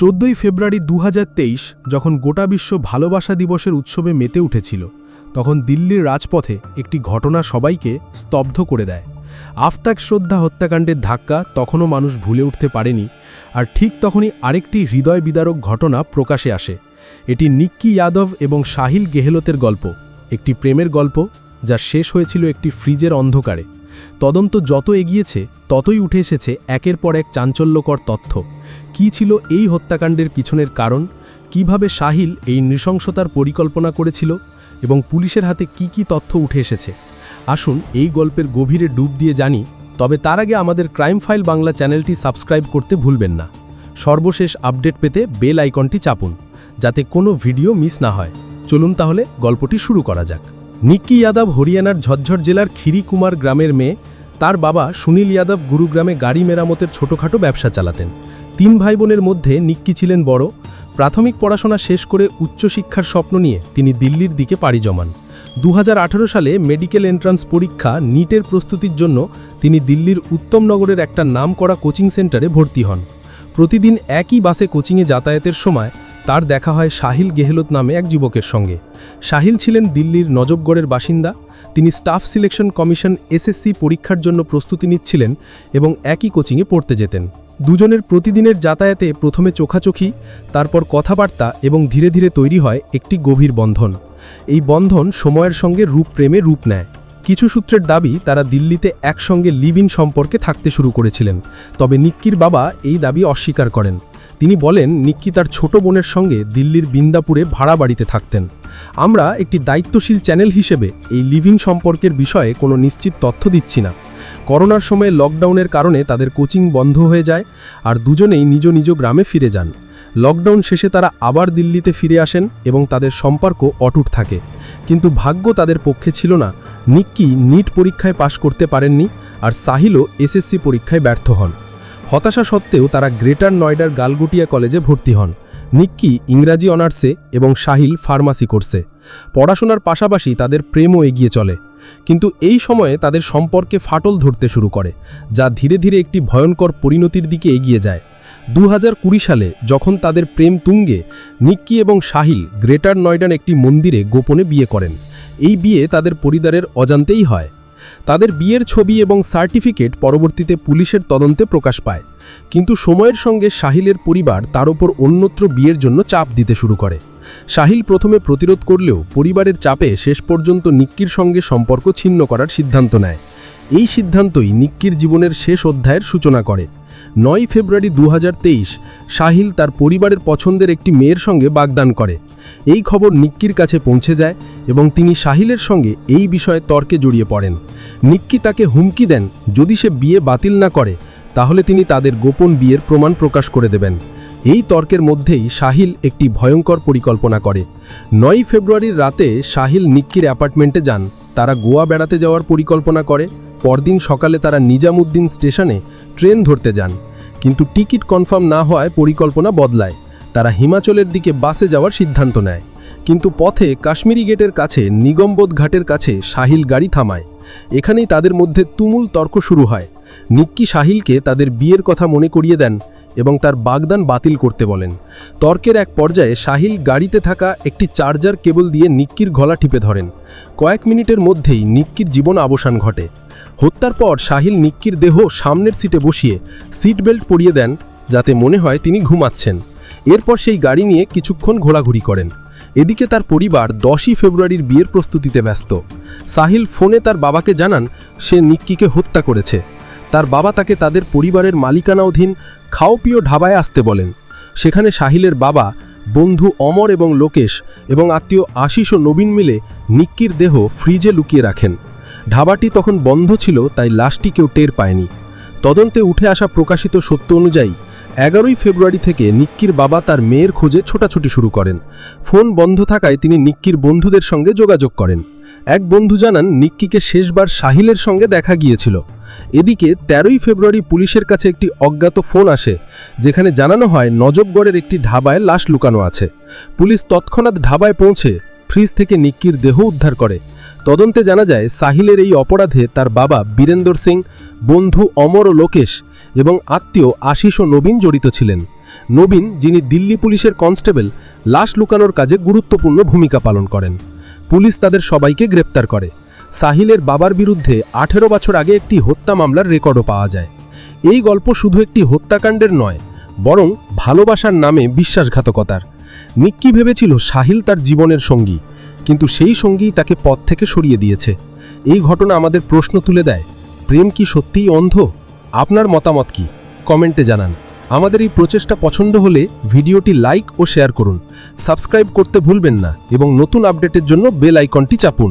চোদ্দই ফেব্রুয়ারি দু হাজার তেইশ যখন গোটা বিশ্ব ভালোবাসা দিবসের উৎসবে মেতে উঠেছিল, তখন দিল্লির রাজপথে একটি ঘটনা সবাইকে স্তব্ধ করে দেয়। আফতাক শ্রদ্ধা হত্যাকাণ্ডের ধাক্কা তখনও মানুষ ভুলে উঠতে পারেনি, আর ঠিক তখনই আরেকটি হৃদয় বিদারক ঘটনা প্রকাশে আসে। এটি নিক্কি যাদব এবং সাহিল গেহলতের গল্প, একটি প্রেমের গল্প যা শেষ হয়েছিল একটি ফ্রিজের অন্ধকারে। তদন্ত যত এগিয়েছে, ততই উঠে এসেছে একের পর এক চাঞ্চল্যকর তথ্য। কি ছিল এই হত্যাকাণ্ডের পিছনের কারণ? কীভাবে সাহিল এই নৃশংসতার পরিকল্পনা করেছিল? এবং পুলিশের হাতে কি কি তথ্য উঠে এসেছে? আসুন এই গল্পের গভীরে ডুব দিয়ে জানি, তবে তার আগে আমাদের ক্রাইম ফাইল বাংলা চ্যানেলটি সাবস্ক্রাইব করতে ভুলবেন না। সর্বশেষ আপডেট পেতে বেল আইকনটি চাপুন, যাতে কোনো ভিডিও মিস না হয়। চলুন তাহলে গল্পটি শুরু করা যাক। নিক্কি যাদব হরিয়ানার ঝজ্ঝর জেলার খিরিকুমার গ্রামের মেয়ে, তার বাবা সুনীল ইয়াদব গুরুগ্রামে গাড়ি মেরামতের ছোটোখাটো ব্যবসা চালাতেন। তিন ভাই বোনের মধ্যে নিক্কি ছিলেন বড়। প্রাথমিক পড়াশোনা শেষ করে উচ্চশিক্ষার স্বপ্ন নিয়ে তিনি দিল্লির দিকে পাড়ি জমান। দু হাজার আঠেরো সালে মেডিকেল এন্ট্রান্স পরীক্ষা নিটের প্রস্তুতির জন্য তিনি দিল্লির উত্তমনগরের একটা নামকরা কোচিং সেন্টারে ভর্তি হন। প্রতিদিন একই বাসে কোচিংয়ে যাতায়াতের সময় তার দেখা হয় সাহিল গেহলত নামে এক যুবকের সঙ্গে। সাহিল ছিলেন দিল্লির নজবগড়ের বাসিন্দা। তিনি স্টাফ সিলেকশন কমিশন এসএসসি পরীক্ষার জন্য প্রস্তুতি নিচ্ছিলেন এবং একই কোচিংয়ে পড়তে যেতেন। দুজনের প্রতিদিনের যাতায়াতে প্রথমে চোখাচোখি, তারপর কথাবার্তা এবং ধীরে ধীরে তৈরি হয় একটি গভীর বন্ধন। এই বন্ধন সময়ের সঙ্গে রূপ প্রেমে রূপ নেয়। কিছু সূত্রের দাবি, তারা দিল্লিতে একসঙ্গে লিভ ইন সম্পর্কে থাকতে শুরু করেছিলেন। তবে নিক্কির বাবা এই দাবি অস্বীকার করেন। তিনি বলেন নিক্কি তার ছোট বোনের সঙ্গে দিল্লির বিন্দাপুরে ভাড়া বাড়িতে থাকতেন। আমরা একটি দায়িত্বশীল চ্যানেল হিসেবে এই লিভিং সম্পর্কের বিষয়ে কোনো নিশ্চিত তথ্য দিচ্ছি না। করোনার সময়ে লকডাউনের কারণে তাদের কোচিং বন্ধ হয়ে যায় আর দুজনেই নিজ নিজ গ্রামে ফিরে যান। লকডাউন শেষে তারা আবার দিল্লিতে ফিরে আসেন এবং তাদের সম্পর্ক অটুট থাকে। কিন্তু ভাগ্য তাদের পক্ষে ছিল না। নিক্কি নিট পরীক্ষায় পাশ করতে পারেননি আর সাহিলও এসএসসি পরীক্ষায় ব্যর্থ হন। হতাশা সত্ত্বেও তারা গ্রেটার নয়ডার গালগুটিয়া কলেজে ভর্তি হন। নিক্কি ইংরাজি অনার্সে এবং সাহিল ফার্মাসি কোর্সে। পড়াশোনার পাশাপাশি তাদের প্রেমও এগিয়ে চলে। কিন্তু এই সময়ে তাদের সম্পর্কে ফাটল ধরতে শুরু করে, যা ধীরে ধীরে একটি ভয়ঙ্কর পরিণতির দিকে এগিয়ে যায়। দু হাজার কুড়ি সালে যখন তাদের প্রেম তুঙ্গে, নিক্কি এবং সাহিল গ্রেটার নয়ডার একটি মন্দিরে গোপনে বিয়ে করেন। এই বিয়ে তাদের পরিবারের অজান্তেই হয়। তাদের বিয়ের ছবি এবং সার্টিফিকেট পরবর্তীতে পুলিশের তদন্তে প্রকাশ পায়। কিন্তু সময়ের সঙ্গে সাহিলের পরিবার তার ওপর অন্যত্র বিয়ের জন্য চাপ দিতে শুরু করে। সাহিল প্রথমে প্রতিরোধ করলেও পরিবারের চাপে শেষ পর্যন্ত নিক্কির সঙ্গে সম্পর্ক ছিন্ন করার সিদ্ধান্ত নেয়। এই সিদ্ধান্তই নিক্কির জীবনের শেষ অধ্যায়ের সূচনা করে। নয় ফেব্রুয়ারি দু হাজার তেইশ সাহিল তার পরিবারের পছন্দের একটি মেয়ের সঙ্গে বাগদান করে। এই খবর নিক্কির কাছে পৌঁছে যায় এবং তিনি সাহিলের সঙ্গে এই বিষয়ে তর্কে জড়িয়ে পড়েন। নিক্কি তাকে হুমকি দেন, যদি সে বিয়ে বাতিল না করে, তাহলে তিনি তাদের গোপন বিয়ের প্রমাণ প্রকাশ করে দেবেন। এই তর্কের মধ্যেই সাহিল একটি ভয়ঙ্কর পরিকল্পনা করে। নয় ফেব্রুয়ারির রাতে সাহিল নিক্কির অ্যাপার্টমেন্টে যান। তারা গোয়া বেড়াতে যাওয়ার পরিকল্পনা করে। পরদিন সকালে তারা নিজামুদ্দিন স্টেশনে ট্রেন ধরতে যান। কিন্তু টিকিট কনফার্ম না হওয়ায় পরিকল্পনা বদলায়। তারা হিমাচলের দিকে বাসে যাওয়ার সিদ্ধান্ত নেয়। কিন্তু পথে কাশ্মীরি গেটের কাছে নিগমবোধ ঘাটের কাছে সাহিল গাড়ি থামায়। এখানেই তাদের মধ্যে তুমুল তর্ক শুরু হয়। নিক্কি সাহিলকে তাদের বিয়ের কথা মনে করিয়ে দেন এবং তার বাগদান বাতিল করতে বলেন। তর্কের এক পর্যায়ে সাহিল গাড়িতে থাকা একটি চার্জার কেবল দিয়ে নিক্কির গলা টিপে ধরেন। কয়েক মিনিটের মধ্যেই নিক্কির জীবন অবসান ঘটে। হত্যার পর সাহিল নিক্কির দেহ সামনের সিটে বসিয়ে সিট বেল্ট পরিয়ে দেন যাতে মনে হয় তিনি ঘুমাচ্ছেন। এরপর সেই গাড়ি নিয়ে কিছুক্ষণ ঘোরাঘুরি করেন। এদিকে তার পরিবার দশই ফেব্রুয়ারির বিয়ের প্রস্তুতিতে ব্যস্ত। সাহিল ফোনে তার বাবাকে জানান, সে নিক্কিকে হত্যা করেছে। তার বাবা তাকে তাদের পরিবারের মালিকানাধীন খাওপিও ঢাবায় আসতে বলেন। সেখানে সাহিলের বাবা, বন্ধু অমর এবং লোকেশ এবং আত্মীয় আশিস ও নবীন মিলে নিক্কির দেহ ফ্রিজে লুকিয়ে রাখেন। ঢাবাটি তখন বন্ধ ছিল, তাই লাশটি কেউ টের পায়নি। তদন্তে উঠে আসা প্রকাশিত সত্য অনুযায়ী এগারোই ফেব্রুয়ারি থেকে নিক্কির বাবা তার মেয়ের খোঁজে ছোটাছুটি শুরু করেন। ফোন বন্ধ থাকায় তিনি নিক্কির বন্ধুদের সঙ্গে যোগাযোগ করেন। এক বন্ধু জানান, নিক্কিকে শেষবার সাহিলের সঙ্গে দেখা গিয়েছিল। এদিকে তেরোই ফেব্রুয়ারি পুলিশের কাছে একটি অজ্ঞাত ফোন আসে, যেখানে জানানো হয়, নজবগড়ের একটি ঢাবায় লাশ লুকানো আছে। পুলিশ তৎক্ষণাৎ ঢাবায় পৌঁছে ফ্রিজ থেকে নিক্কির দেহ উদ্ধার করে। তদন্তে জানা যায়, সাহিলের এই অপরাধে তার বাবা বীরেন্দর সিং, বন্ধু অমর ও লোকেশ এবং আত্মীয় আশিস ও নবীন জড়িত ছিলেন। নবীন, যিনি দিল্লি পুলিশের কনস্টেবল, লাশ লুকানোর কাজে গুরুত্বপূর্ণ ভূমিকা পালন করেন। পুলিশ তাদের সবাইকে গ্রেপ্তার করে। সাহিলের বাবার বিরুদ্ধে আঠেরো বছর আগে একটি হত্যা মামলার রেকর্ডও পাওয়া যায়। এই গল্প শুধু একটি হত্যাকাণ্ডের নয় বরং ভালোবাসার নামে বিশ্বাসঘাতকতার। নিক্কি ভেবেছিল সাহিল তার জীবনের সঙ্গী, কিন্তু সেই সঙ্গী তাকে পথ থেকে সরিয়ে দিয়েছে। এই ঘটনা আমাদের প্রশ্ন তুলে দেয়, প্রেম কি সত্যিই অন্ধ? আপনার মতামত কি? কমেন্টে জানান। আমাদের এই প্রচেষ্টা পছন্দ হলে ভিডিওটি লাইক ও শেয়ার করুন। সাবস্ক্রাইব করতে ভুলবেন না এবং নতুন আপডেটের জন্য বেল আইকনটি চাপুন।